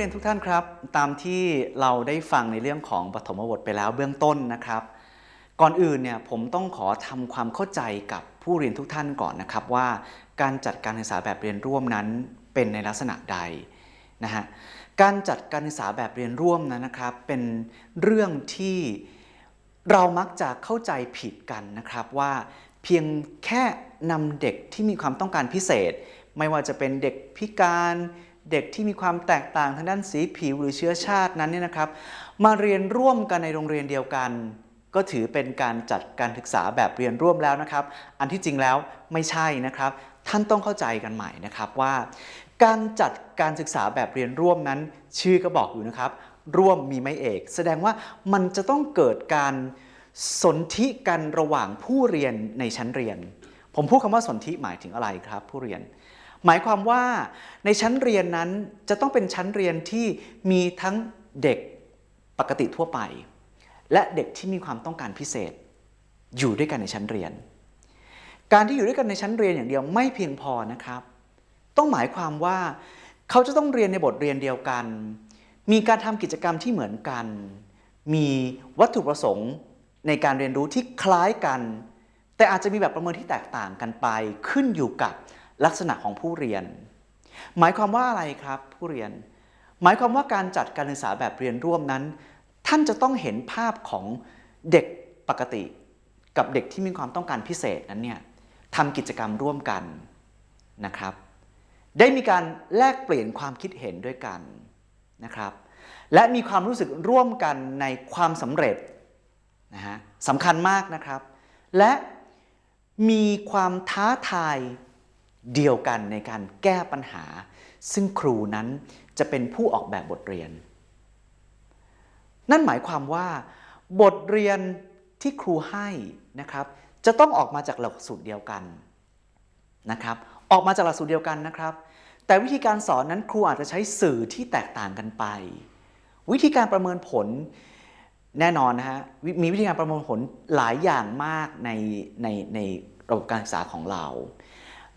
เรียนทุกท่านครับ ตามที่เราได้ฟังในเรื่องของปฐมบทไปแล้วเบื้องต้นนะครับ ก่อนอื่นเนี่ยผมต้องขอทำความเข้าใจกับผู้เรียนทุกท่านก่อนนะครับว่า การจัดการศึกษาแบบเรียนร่วมนั้นเป็นในลักษณะใดนะฮะการจัดการศึกษาแบบเรียนร่วมนั้นนะครับ เป็นเรื่องที่เรามักจะเข้าใจผิดกันนะครับว่าเพียงแค่นำเด็กที่มีความต้องการพิเศษ ไม่ว่าจะเป็นเด็กพิการ เด็กที่มีความแตกต่างทางด้านสีผิวหรือเชื้อชาตินั้นเนี่ยนะครับ มาเรียนร่วมกันในโรงเรียนเดียวกัน ก็ถือเป็นการจัดการศึกษาแบบเรียนร่วมแล้วนะครับ อันที่จริงแล้วไม่ใช่นะครับ ท่านต้องเข้าใจกันใหม่นะครับว่า การจัดการศึกษาแบบเรียนร่วมนั้น ชื่อก็บอกอยู่นะครับ ร่วมมีไม่เอก แสดงว่ามันจะต้องเกิดการสนธิกันระหว่างผู้เรียนในชั้นเรียน ผมพูดคำว่าสนธิหมายถึงอะไรครับ ผู้เรียน หมายความว่าในชั้นเรียนนั้นจะต้องเป็นชั้นเรียนที่มีทั้งเด็กปกติทั่วไป และเด็กที่มีความต้องการพิเศษ อยู่ด้วยกันในชั้นเรียน การที่อยู่ด้วยกันในชั้นเรียนอย่างเดียวไม่เพียงพอนะครับ ต้องหมายความว่าเขาจะต้องเรียนในบทเรียนเดียวกัน มีการทำกิจกรรมที่เหมือนกัน มีวัตถุประสงค์ในการเรียนรู้ที่คล้ายกัน แต่อาจจะมีแบบประเมินที่แตกต่างกันไป ขึ้นอยู่กับ ลักษณะของผู้เรียน หมายความว่าอะไรครับ ผู้เรียน หมายความว่าการจัดการศึกษาแบบเรียนร่วมนั้น ท่านจะต้องเห็นภาพของเด็กปกติ กับเด็กที่มีความต้องการพิเศษนั้นเนี่ยทำกิจกรรมร่วมกันนะครับ ได้มีการแลกเปลี่ยนความคิดเห็นด้วยกันนะครับและมีความรู้สึกร่วมกันในความสำเร็จนะฮะสำคัญมากนะครับ และมีความท้าทาย เดียวกันในการแก้ปัญหา ซึ่งครูนั้นจะเป็นผู้ออกแบบบทเรียน นั่นหมายความว่า บทเรียนที่ครูให้นะครับ จะต้องออกมาจากหลักสูตรเดียวกันนะครับ ออกมาจากหลักสูตรเดียวกันนะครับ แต่วิธีการสอนนั้นครูอาจจะใช้สื่อที่แตกต่างกันไป วิธีการประเมินผลแน่นอนนะฮะมีวิธีการประเมินผลหลายอย่างมากในในในระบบการศึกษาของเรา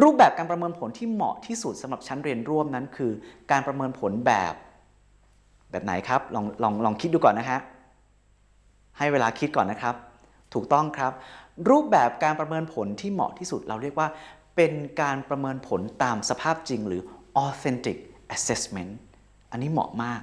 รูปแบบการประเมินผลที่เหมาะที่สุดสำหรับชั้นเรียนร่วมนั้นคือ การประเมินผลแบบแบบไหนครับลองลองลองคิดดูก่อนนะฮะให้เวลาคิดก่อนนะครับ ถูกต้องครับ รูปแบบการประเมินผลที่เหมาะที่สุดเราเรียกว่า เป็นการประเมินผลตามสภาพจริงหรือ authentic assessment อันนี้เหมาะมาก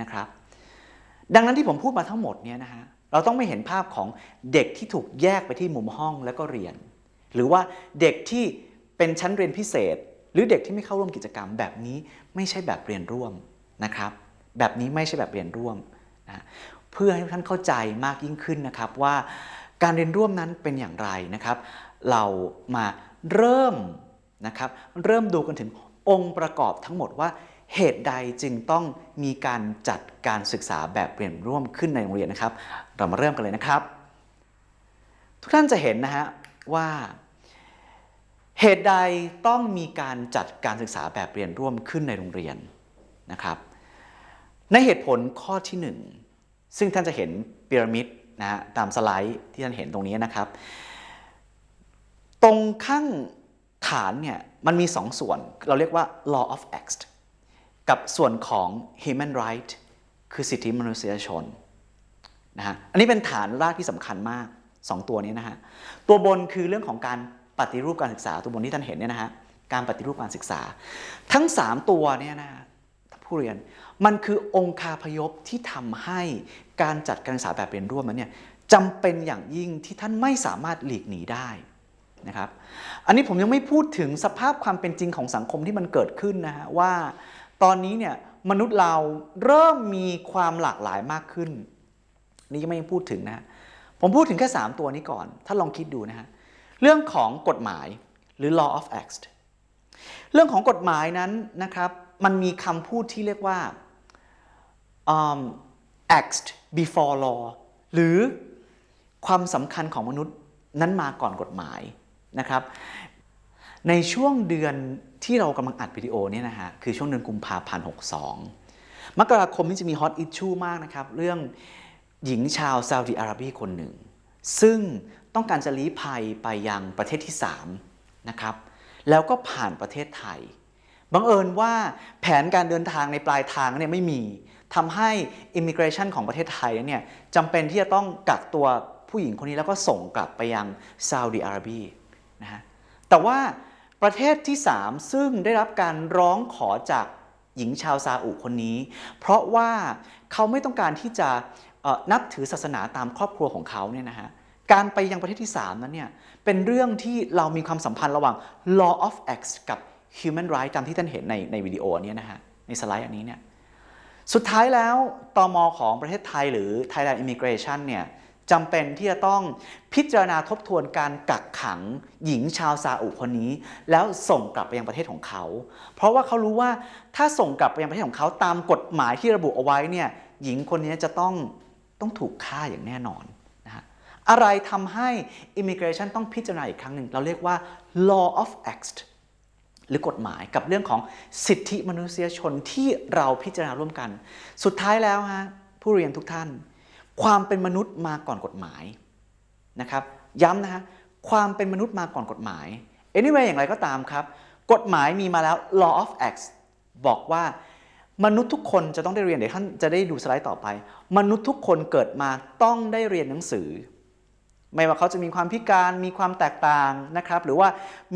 นะครับ ดังนั้นที่ผมพูดมาทั้งหมดเนี่ยนะฮะเราต้องไม่เห็นภาพของเด็กที่ถูกแยกไปที่มุมห้องแล้วก็เรียน หรือว่าเด็กที่ เป็นชั้นเรียนพิเศษ หรือเด็กที่ไม่เข้าร่วมกิจกรรมแบบนี้ไม่ใช่แบบเรียนร่วมนะครับ แบบนี้ไม่ใช่แบบเรียนร่วมนะเพื่อให้ท่านเข้าใจมากยิ่งขึ้นนะครับว่าการเรียนร่วมนั้นเป็นอย่างไรนะครับ เรามาเริ่มนะครับเริ่มดูกันถึงองค์ประกอบทั้งหมดว่าเหตุใดจึงต้องมีการจัดการศึกษาแบบเรียนร่วมขึ้นในโรงเรียนนะครับ เรามาเริ่มกันเลยนะครับ ทุกท่านจะเห็นนะฮะว่า เหตุใดต้องมีการจัดการศึกษาแบบเรียนร่วมขึ้นในโรงเรียนนะครับ ในเหตุผลข้อที่ 1 ซึ่งท่านจะเห็นพีระมิดนะฮะตามสไลด์ที่ท่านเห็นตรงนี้นะครับ ตรงข้างฐานเนี่ยมันมี 2ส่วน เราเรียกว่า law of X กับส่วนของ human right คือสิทธิมนุษยชนนะฮะอันนี้เป็นฐานรากที่สำคัญมาก 2 ตัวนี้นะฮะตัวบนคือเรื่องของการ ปฏิรูปการศึกษาตัวบนที่ท่านเห็นเนี่ยนะฮะการปฏิรูปการศึกษา ทั้ง 3 ตัวเนี่ยนะผู้เรียนมันคือองค์คาพยพที่ทำให้การจัดการศึกษาแบบเรียนร่วมนั้นเนี่ยจำเป็นอย่างยิ่งที่ท่านไม่สามารถหลีกหนีได้นะครับอันนี้ผมยังไม่พูดถึงสภาพความเป็นจริงของสังคมที่มันเกิดขึ้นนะฮะว่าตอนนี้เนี่ยมนุษย์เราเริ่มมีความหลากหลายมากขึ้น นี่ยังไม่พูดถึงนะฮะผมพูดถึงแค่ 3 ตัวนี้ก่อนถ้าลองคิดดูนะฮะ เรื่องของกฎหมายหรือ law of X เรื่องของกฎหมายนั้นนะครับมันมีคำพูดที่เรียกว่า um, act before law หรือความสำคัญของมนุษย์นั้นมาก่อนกฎหมายนะครับ ในช่วงเดือนที่เรากำลังอัดวิดีโอนี้นะฮะคือช่วงเดือนกุมภาพันธ์62 มกราคมนี้จะมีฮอตอิชชูมากนะครับ เรื่องหญิงชาวซาอุดิอาระเบียคนหนึ่ง ซึ่ง ต้องการจะลี้ภัยไปยังประเทศที่3นะครับแล้วก็ผ่านประเทศไทยบังเอิญว่าแผนการเดินทางในปลายทางเนี่ยไม่มีทำให้ Immigration ของประเทศไทยเนี่ยจำเป็นที่จะต้องกักตัวผู้หญิงคนนี้แล้วก็ส่งกลับไปยังซาอุดิอาระเบียนะฮะแต่ว่าประเทศที่ 3 ซึ่งได้รับการร้องขอจากหญิงชาวซาอุคนนี้ เพราะว่าเขาไม่ต้องการที่จะนับถือศาสนาตามครอบครัวของเขาเนี่ยนะฮะ การไปยังประเทศที่ 3 นั้นเนี่ยเป็นเรื่องที่เรามีความสัมพันธ์ระหว่าง law of X กับ human right ตามที่ท่านเห็นในในวิดีโออันนี้นะฮะในสไลด์อันนี้เนี่ยสุดท้ายแล้วตมของประเทศไทยหรือ Thailand Immigration เนี่ยจำเป็นที่จะต้องพิจารณาทบทวนการกักขังหญิงชาวซาอุคนนี้ แล้วส่งกลับไปยังประเทศของเขา เพราะว่าเขารู้ว่าถ้าส่งกลับไปยังประเทศของเขาตามกฎหมายที่ระบุเอาไว้เนี่ยหญิงคนนี้จะต้องต้องถูกฆ่าอย่างแน่นอน อะไรทำให้ Immigration ต้องพิจารณาอีกครั้งหนึ่ง เราเรียกว่า law of Act หรือกฎหมายกับเรื่องของสิทธิมนุษยชนที่เราพิจารณาร่วมกัน สุดท้ายแล้วฮะผู้เรียนทุกท่าน ความเป็นมนุษย์มาก่อนกฎหมายนะครับย้ำนะฮะความเป็นมนุษย์มาก่อนกฎหมาย anyway อย่างไรก็ตามครับ กฎหมายมีมาแล้ว law of acts บอกว่ามนุษย์ทุกคนจะต้องได้เรียนเดี๋ยวท่านจะได้ดูสไลด์ต่อไป มนุษย์ทุกคนเกิดมาต้องได้เรียนหนังสือ ไม่ว่าเขาจะมีความพิการมีความแตกต่างนะครับ หรือว่า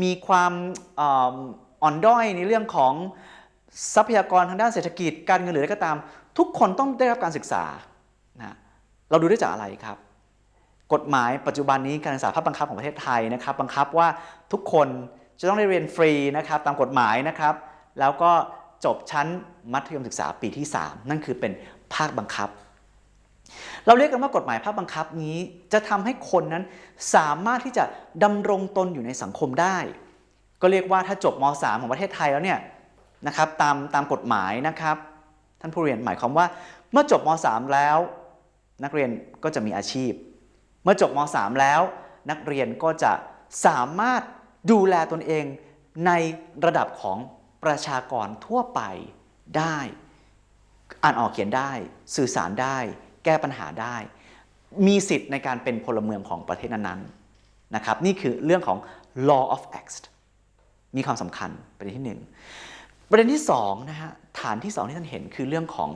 มีความอ่ออนด้อยในเรื่องของทรัพยากรทางด้านเศรษฐกิจการเงินหรืออะไรก็ตาม ทุกคนต้องได้รับการศึกษานะเราดูได้จากอะไรครับ กฎหมายปัจจุบันนี้การศึกษาภาคบังคับของประเทศไทยนะครับ บังคับว่าทุกคนจะต้องได้เรียนฟรีนะครับ ตามกฎหมายนะครับ แล้วก็จบชั้นมัธยมศึกษาปีที่ 3 นั่นคือเป็นภาคบังคับ เราเรียกกันว่ากฎหมายภาคบังคับนี้ จะทำให้คนนั้นสามารถที่จะดำรงตนอยู่ในสังคมได้ ก็เรียกว่าถ้าจบม .3 ของประเทศไทยแล้วเนี่ยนะครับตามตามกฎหมายนะครับ ท่านผู้เรียนหมายความว่า เมื่อจบม .3 แล้ว นักเรียนก็จะมีอาชีพ เมื่อจบม .3 แล้ว นักเรียนก็จะสามารถดูแลตนเองในระดับของประชากรทั่วไปได้ อ่านออกเขียนได้ สื่อสารได้ แก้ปัญหาได้ มีสิทธิ์ในการเป็นพลเมืองของประเทศนั้นๆนะครับนี่คือเรื่องของ law of acts มีความสำคัญประเด็นที่หนึ่งประเด็นที่สองนะฮะฐานที่สองที่ท่านเห็นคือเรื่องของ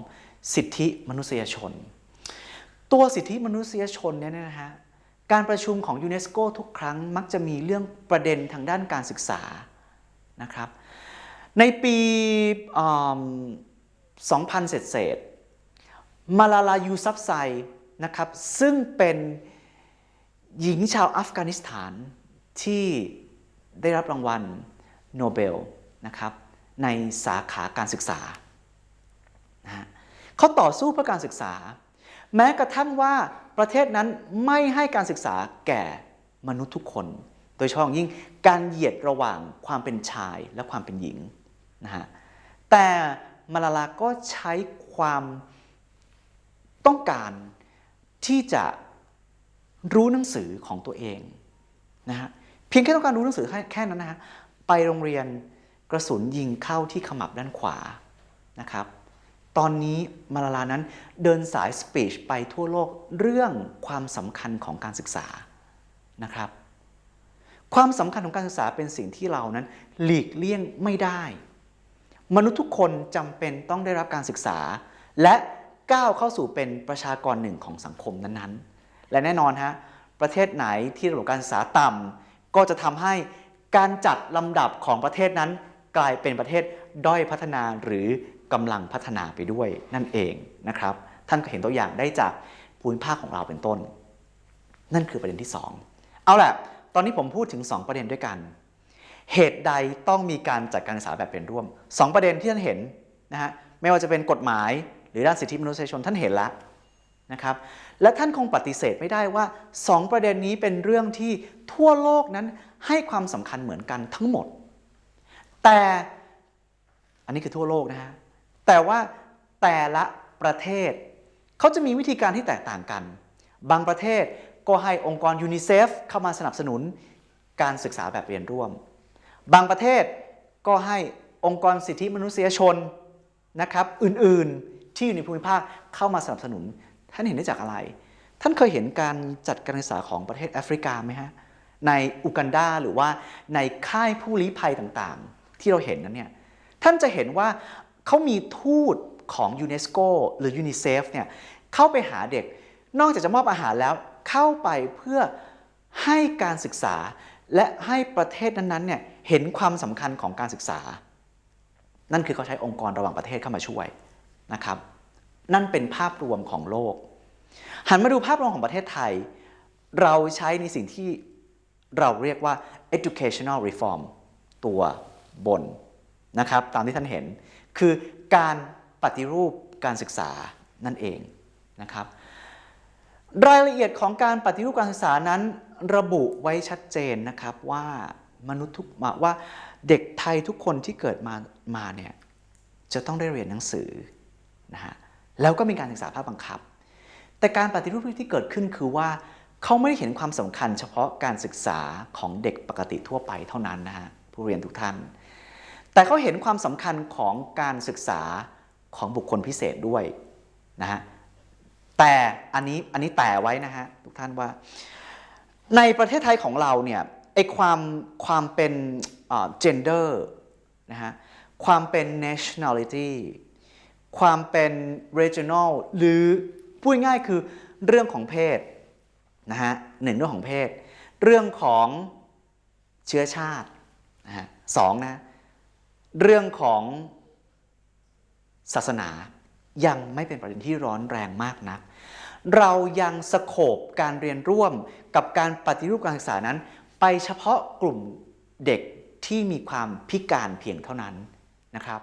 สิทธิมนุษยชน ตัวสิทธิมนุษยชนเนี่ยนะฮะการประชุมของยูเนสโกทุกครั้งมักจะมีเรื่องประเด็นทางด้านการศึกษานะครับในปี 2000 เศษเศษๆ มาลาลายูซับไซนะครับซึ่งเป็นหญิงชาวอัฟกานิสถานที่ได้รับรางวัลโนเบลนะครับในสาขาการศึกษานะเขาต่อสู้เพื่อการศึกษา แม้กระทั่งว่าประเทศนั้นไม่ให้การศึกษาแก่มนุษย์ทุกคน โดยเฉพาะยิ่งการเหยียดระหว่างความเป็นชายและความเป็นหญิงนะฮะแต่มาลาลาก็ใช้ความ ต้องการที่จะรู้หนังสือของตัวเองนะฮะเพียงแค่ต้องการรู้หนังสือแค่แค่นั้นนะฮะไปโรงเรียนกระสุนยิงเข้าที่ขมับด้านขวานะครับ ตอนนี้มาลาลานั้นเดินสายสปีชไปทั่วโลกเรื่องความสำคัญของการศึกษานะครับ ความสำคัญของการศึกษาเป็นสิ่งที่เรานั้นหลีกเลี่ยงไม่ได้ มนุษย์ทุกคนจำเป็นต้องได้รับการศึกษา และ ก้าวเข้าสู่เป็นประชากรหนึ่งของสังคมนั้นๆ และแน่นอนฮะประเทศไหนที่ระบบการศึกษาต่ำก็จะทำให้การจัดลำดับของประเทศนั้น กลายเป็นประเทศด้อยพัฒนาหรือกำลังพัฒนาไปด้วยนั่นเองนะครับ ท่านก็เห็นตัวอย่างได้จากภูมิภาคของเราเป็นต้น นั่นคือประเด็นที่ 2 เอาล่ะตอนนี้ผมพูดถึง 2 ประเด็นด้วยกัน เหตุใดต้องมีการจัดการศึกษาแบบเป็นร่วม 2 ประเด็นที่ท่านเห็นนะฮะไม่ว่าจะเป็นกฎหมาย หรือด้านสิทธิมนุษยชนท่านเห็นแล้วนะครับและท่านคงปฏิเสธไม่ได้ว่า 2 ประเด็นนี้เป็นเรื่องที่ทั่วโลกนั้นให้ความสำคัญเหมือนกันทั้งหมด แต่อันนี้คือทั่วโลกนะฮะแต่ว่าแต่ละประเทศเขาจะมีวิธีการที่แตกต่างกัน บางประเทศก็ให้องค์กรยูนิเซฟเข้ามาสนับสนุนการศึกษาแบบเรียนร่วม บางประเทศก็ให้องค์กรสิทธิมนุษยชนนะครับอื่นๆ ที่อยู่ในภูมิภาคเข้ามาสนับสนุน ท่านเห็นได้จากอะไร ท่านเคยเห็นการจัดการศึกษาของประเทศแอฟริกาไหมฮะในอุกันดาหรือว่าในค่ายผู้ลี้ภัยต่างๆ ที่เราเห็นนั้นเนี่ยท่านจะเห็นว่าเขามีทูตของยูเนสโกหรือยูนิเซฟเนี่ยเข้าไปหาเด็กนอกจากจะมอบอาหารแล้วเข้าไปเพื่อให้การศึกษา และให้ประเทศนั้นๆเนี่ยเห็นความสำคัญของการศึกษา นั่นคือเขาใช้องค์กรระหว่างประเทศเข้ามาช่วย นะครับ นั่นเป็นภาพรวมของโลก หันมาดูภาพรวมของประเทศไทย เราใช้ในสิ่งที่เราเรียกว่า educational reform ตัวบนนะครับ ตามที่ท่านเห็นคือการปฏิรูปการศึกษานั่นเองนะครับ รายละเอียดของการปฏิรูปการศึกษานั้น ระบุไว้ชัดเจนนะครับว่ามนุษย์ทุกว่าเด็กไทยทุกคนที่เกิดมามาเนี่ยจะต้องได้เรียนหนังสือ นะฮะแล้วก็มีการศึกษาภาคบังคับ แต่การปฏิรูปที่เกิดขึ้นคือว่าเขาไม่ได้เห็นความสำคัญเฉพาะการศึกษาของเด็กปกติทั่วไปเท่านั้นนะฮะผู้เรียนทุกท่าน แต่เขาเห็นความสำคัญของการศึกษาของบุคคลพิเศษด้วยนะฮะแต่อันนี้อันนี้แต่ไว้นะฮะทุกท่านว่า ในประเทศไทยของเราเนี่ยไอความความเป็นเอ่อ gender นะฮะความเป็น nationality ความเป็น regional หรือพูดง่ายคือเรื่องของเพศนะฮะหนึ่งเรื่องของเพศ เรื่องของเชื้อชาตินะฮะสองนะเรื่องของศาสนายังไม่เป็นประเด็นที่ร้อนแรงมากนัก เรายังสโคบการเรียนร่วมกับการปฏิรูปการศึกษานั้น ไปเฉพาะกลุ่มเด็กที่มีความพิการเพียงเท่านั้นนะครับ